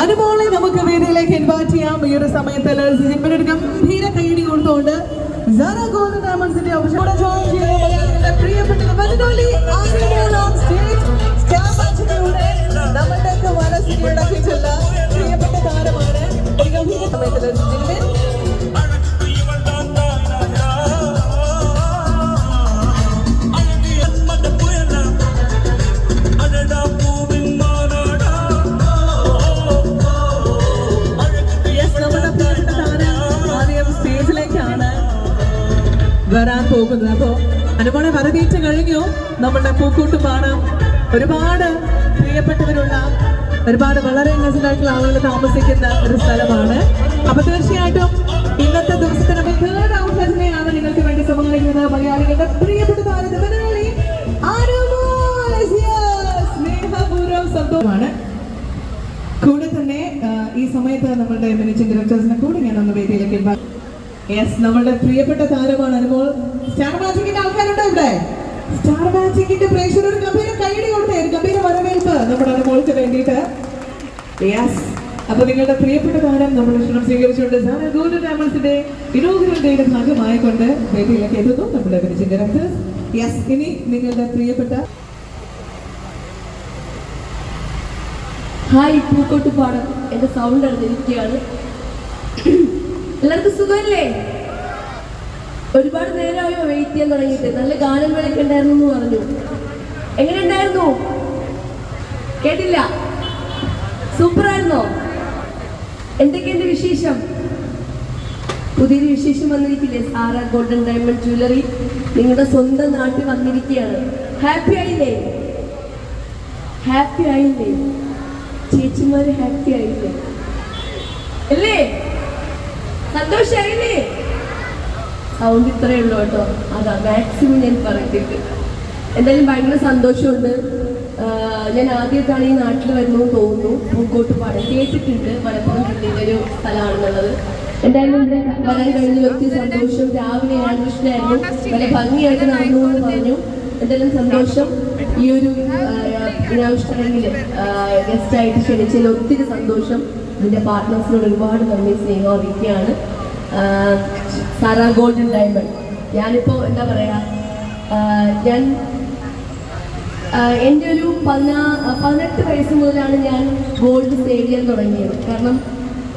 അനുമോളെ നമുക്ക് വേദിയിലേക്ക് ഇൻവൈറ്റ് ചെയ്യാം. ഈ ഒരു സമയത്ത് ഒരു ഗംഭീര കൈയടി കൊടുത്തുകൊണ്ട് ജോയിൻ പ്രിയപ്പെട്ട വരാൻ പോകുന്നത്. അപ്പോൾ അനുമോളെ വരവേറ്റ് കഴിഞ്ഞു. നമ്മുടെ പൂക്കൂട്ടുമാണ്. ഒരുപാട് പ്രിയപ്പെട്ടവരുള്ള ഒരുപാട് വളരെ ഇന്നസെന്റ് ആയിട്ടുള്ള ആളുകൾ താമസിക്കുന്ന ഒരു സ്ഥലമാണ്. അപ്പൊ തീർച്ചയായിട്ടും ഇന്നത്തെ ദിവസത്തിന് തേർഡ് ഔട്ട്ലെറ്റിനെയാണ് നിങ്ങൾക്ക് വേണ്ടി സമ്മാനിക്കുന്നത്. മലയാളികളുടെ പ്രിയപ്പെട്ട താരത്തെ സന്തോഷമാണ്. കൂടെ തന്നെ ഈ സമയത്ത് നമ്മളുടെ മാനേജിംഗ് ഡയറക്ടേഴ്സിനെ കൂടി ഞാൻ ഒന്ന് വേദിയിലേക്ക് യെസ് നമ്മുടെ പ്രിയപ്പെട്ട താരമാണ് അനുമോൾ. സ്റ്റാർ മാജിക്കിന്റെ ആൾക്കാരുണ്ടോ ഇവിടെ? സ്റ്റാർ മാജിക്കിന്റെ പ്രേക്ഷകർ ഒരു ഗംഭീര കൈയടി കൊടുത്തേ ഒരു ഗംഭീര വരവേൽപ്പ് നമ്മുടെ അനുമോൾക്ക് വേണ്ടിയിട്ട്. യെസ് അപ്പൊ നിങ്ങളുടെ പ്രിയപ്പെട്ട താരം നമ്മൾ ക്ഷണം സ്വീകരിച്ചുകൊണ്ട് സാറ ഗോൾഡ് ഡയമണ്ട്സിന്റെ ഇനോഗ്രൽ ഭാഗമായിക്കൊണ്ട് വേദിയിലേക്ക് എത്തുന്നു നമ്മുടെ മാനേജിംഗ് ഡയറക്ടേഴ്സ് യെസ് ഇനി നിങ്ങളുടെ പ്രിയപ്പെട്ട ഹായ് പൂക്കോട്ട് പാടം എന്റെ സൗണ്ട് അറിഞ്ഞിരിക്കുകയാണ് എല്ലാവർക്കും സുഖമല്ലേ? ഒരുപാട് നേരമായോ വെയിറ്റ് ചെയ്യാൻ തുടങ്ങിയിട്ട്. നല്ല ഗാനം വിളിക്കണ്ടായിരുന്നു എന്ന് പറഞ്ഞു. എങ്ങനെ ഉണ്ടായിരുന്നു കേട്ടില്ല. സൂപ്പർ ആയിരുന്നോ എന്തൊക്കെയുണ്ട് വിശേഷം? പുതിയൊരു വിശേഷം വന്നിരിക്കില്ലേ? Sara golden diamond jewellery. നിങ്ങളുടെ സ്വന്തം നാട്ടിൽ വന്നിരിക്കുകയാണ്. ഹാപ്പി ആയില്ലേ? ഹാപ്പി ആയില്ലേ? ചേച്ചിമാര് ഹാപ്പി ആയില്ലേ? അല്ലേ? സന്തോഷായില്ലേ? സൗണ്ട് ഇത്രയേ ഉള്ളൂ കേട്ടോ. അതാ മാക്സിമം ഞാൻ പറഞ്ഞിട്ട് എന്തായാലും ഭയങ്കര സന്തോഷമുണ്ട്. ഞാൻ ആദ്യമായിട്ടാണ് ഈ നാട്ടിൽ വരുന്നു തോന്നുന്നു. പൂക്കോട്ട് പാടം. കേട്ടിട്ടുണ്ട്. മലപ്പുറം ജില്ലയിലെ ഒരു സ്ഥലമാണെന്നുള്ളത്. എന്തായാലും ഇവിടെ വരാൻ കഴിഞ്ഞ വ്യക്തി സന്തോഷം. രാവിലെ ഞാൻ കൃഷ്ണയായിരുന്നു വളരെ ഭംഗിയായിട്ട് നടന്നു എന്ന് പറഞ്ഞു. എന്തായാലും സന്തോഷം. ഈ ഒരു ഗസ്റ്റ് ഗസ്റ്റായിട്ട് ക്ഷണിച്ചതിൽ ഒത്തിരി സന്തോഷം. ഇതിന്റെ പാർട്ട്നേഴ്സിനോട് ഒരുപാട് നന്ദി സ്നേഹം അറിയിക്കുകയാണ്. Sara golden diamond. ഞാനിപ്പോൾ എന്താ പറയുക ഞാൻ എന്റെ ഒരു പതിനാ പതിനെട്ട് വയസ്സ് മുതലാണ് ഞാൻ ഗോൾഡ് സേവ് ചെയ്യാൻ തുടങ്ങിയത്. കാരണം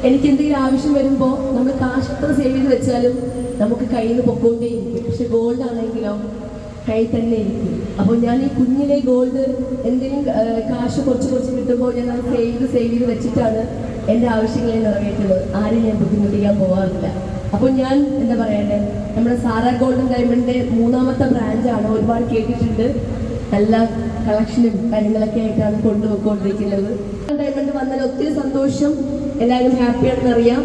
എനിക്ക് എന്തെങ്കിലും ആവശ്യം വരുമ്പോൾ നമ്മൾ കാശ് എത്ര സേവ് ചെയ്ത് വെച്ചാലും നമുക്ക് കയ്യിൽ നിന്ന് പൊക്കോണ്ടേ ഇരിക്കും. പക്ഷെ ഗോൾഡ് ആണെങ്കിലോ കൈ തന്നെ ഇരിക്കും. അപ്പോൾ ഞാൻ ഈ കുഞ്ഞിലെ ഗോൾഡ് എന്തെങ്കിലും കാശ് കുറച്ച് കുറച്ച് കിട്ടുമ്പോൾ ഞാൻ അത് സേവ് ചെയ്ത് സേവ് ചെയ്ത് വെച്ചിട്ടാണ് എന്റെ ആവശ്യങ്ങളെ നിറവേറ്റുന്നത് ആരെയും ഞാൻ ബുദ്ധിമുട്ടിക്കാൻ പോകാറില്ല അപ്പോൾ ഞാൻ എന്താ പറയണ്ടേ? നമ്മുടെ സാറ ഗോൾഡൻ ഡയമണ്ടിന്റെ മൂന്നാമത്തെ ബ്രാഞ്ചാണ് ഒരുപാട് കേട്ടിട്ടുണ്ട്. നല്ല കളക്ഷനും കാര്യങ്ങളൊക്കെ ആയിട്ടാണ് കൊണ്ടുപോയിക്കൊണ്ടിരിക്കുന്നത്. ഡയമണ്ട് വന്നാൽ ഒത്തിരി സന്തോഷം. എല്ലാവരും ഹാപ്പിയാണെന്ന് അറിയാം.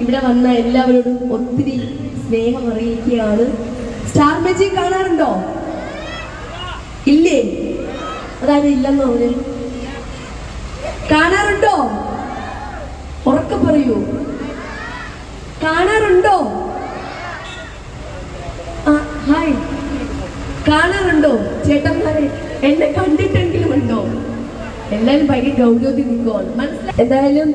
ഇവിടെ വന്ന എല്ലാവരോടും ഒത്തിരി സ്നേഹം അറിയിക്കുകയാണ്. സ്റ്റാർ മാജിക് കാണാറുണ്ടോ? ഇല്ലേ? അതായത് ഇല്ലെന്ന് പറഞ്ഞു. കാണാറുണ്ടോ? പറയൂ. കാണാറുണ്ടോ? ഹായ്. കാണാറുണ്ടോ? ചേട്ടന്മാരെ എന്നെ കണ്ടിട്ടെങ്കിലും ഉണ്ടോ എല്ലാവരും ഭയങ്കര ഗൗരവത്തിൽ നിൽക്കുവാണ് മനസ്സിലായി എന്തായാലും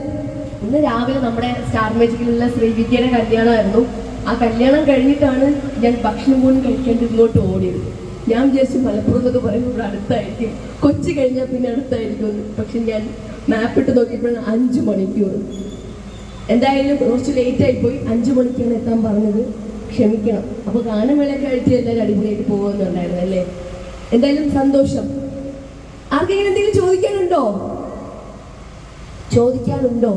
ഇന്ന് രാവിലെ നമ്മുടെ സ്റ്റാർ മാജിക്കിലുള്ള ശ്രീവിദ്യയുടെ കല്യാണമായിരുന്നു. ആ കല്യാണം കഴിഞ്ഞിട്ടാണ് ഞാൻ ഭക്ഷണം പോലും കഴിക്കേണ്ടി ഇങ്ങോട്ട് ഓടിയത്. ഞാൻ വിചാരിച്ചു മലപ്പുറം എന്നൊക്കെ പറയുമ്പോൾ അടുത്തായിരിക്കും. കൊച്ചു കഴിഞ്ഞാൽ പിന്നെ അടുത്തായിരിക്കും. പക്ഷെ ഞാൻ മാപ്പിട്ട് നോക്കിയപ്പോഴാണ് അഞ്ച് മണിക്കൂർ. എന്തായാലും കുറച്ച് ലേറ്റ് ആയിപ്പോയി അഞ്ചു മണിക്കാണ് എത്താൻ പറഞ്ഞത്. ക്ഷമിക്കണം. അപ്പൊ ഗാനമേളയൊക്കെ കഴിച്ച് എല്ലാവരും അടിപൊളിയായിട്ട് പോകുന്നുണ്ടായിരുന്നു അല്ലേ? എന്തായാലും സന്തോഷം. ആർക്കെങ്കിലും എന്തെങ്കിലും ചോദിക്കാനുണ്ടോ? ചോദിക്കാനുണ്ടോ?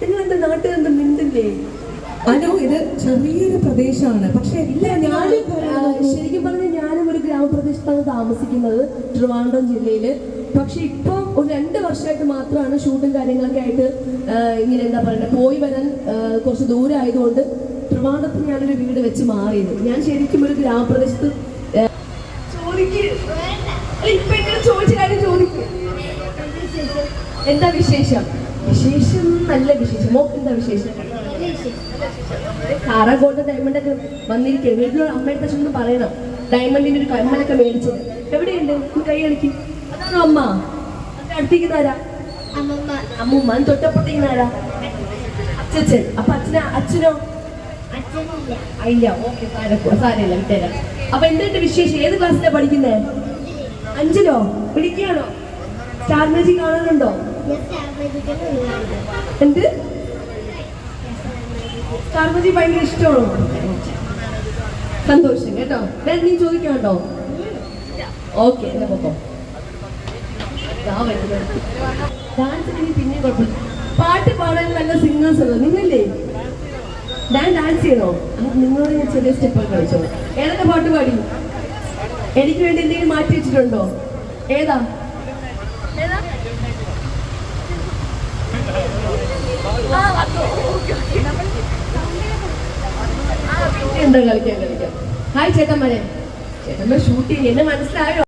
നിങ്ങൾ എന്താ നാട്ടിൽ എന്താ മിണ്ടില്ലേ? അനു ഇത് ചെറിയൊരു പ്രദേശമാണ്. പക്ഷെ ഇല്ല ഞാനും ആ, ശരിക്കും പറഞ്ഞാൽ ഞാനും ഒരു ഗ്രാമപ്രദേശത്താണ് താമസിക്കുന്നത്. ട്രിവാൻഡ്രം ജില്ലയിൽ പക്ഷെ ഇപ്പം ഒരു രണ്ട് വർഷമായിട്ട് മാത്രമാണ് ഷൂട്ടും കാര്യങ്ങളൊക്കെ ആയിട്ട് ഇങ്ങനെ എന്താ പറയുക പോയി വരാൻ കുറച്ച് ദൂരം ആയതുകൊണ്ട് ട്രിവാൻഡ്രത്ത് ഞാനൊരു വീട് വെച്ച് മാറിയത് ഞാൻ ശരിക്കും ഒരു ഗ്രാമപ്രദേശത്ത് എന്താ വിശേഷം? വിശേഷം നല്ല വിശേഷം. മോക്ക് എന്താ വിശേഷം? സാറാ ഗോൾഡ് ഡയമണ്ട് ഒക്കെ വന്നിരിക്കുക വീട്ടിലുള്ള അമ്മയുടെ ചെന്ന് പറയണം. ഡയമണ്ടിന്റെ ഒരു കമ്മലൊക്കെ മേടിച്ചത് എവിടെയുണ്ട്? കൈ കളിക്കും അതാണോ അമ്മ? അടുത്തേക്ക് തരാം അമ്മമ്മ. തൊട്ടപ്പുറത്തേക്ക് ആരാ? അച്ഛൻ. അപ്പൊ അച്ഛന അച്ഛനോ? ഇല്ല. ഓക്കെ സാരമില്ല വിട്ടേരാ. അപ്പൊ എന്തുണ്ട് വിശേഷം? ഏത് ക്ലാസ്സിലാ പഠിക്കുന്നേ? അഞ്ചിലോ? പിടിക്കുകയാണോ സ്റ്റാർ മ്യൂസിക് ആഗ്രഹിക്കുന്നുള്ളൂ എന്ത്? സ്റ്റാർ മ്യൂസിക് ഭയങ്കര ഇഷ്ടമാണോ? സന്തോഷം കേട്ടോ. വേറെ നീ ചോദിക്കാണ്ടോ ഓക്കെ എന്നാ പൊക്കോ. പാട്ട് പാടാൻ നല്ല സിംഗേഴ്സ് ഉള്ളത്. നിങ്ങളില്ലേ? ഞാൻ ഡാൻസ് ചെയ്യണോ? നിങ്ങളോട് ഞാൻ ചെറിയ സ്റ്റെപ്പ് കളിച്ചോ ഏതൊക്കെ പാട്ട് പാടി? എനിക്ക് വേണ്ടി എന്തെങ്കിലും മാറ്റി വെച്ചിട്ടുണ്ടോ? ഏതാ? എന്താ കളിക്കാൻ കളിക്കാം ഹായ് ചേട്ടന്മാരെ. ചേട്ടന്മാർ ഷൂട്ട് ചെയ്യും എന്നെ മനസ്സിലായോ?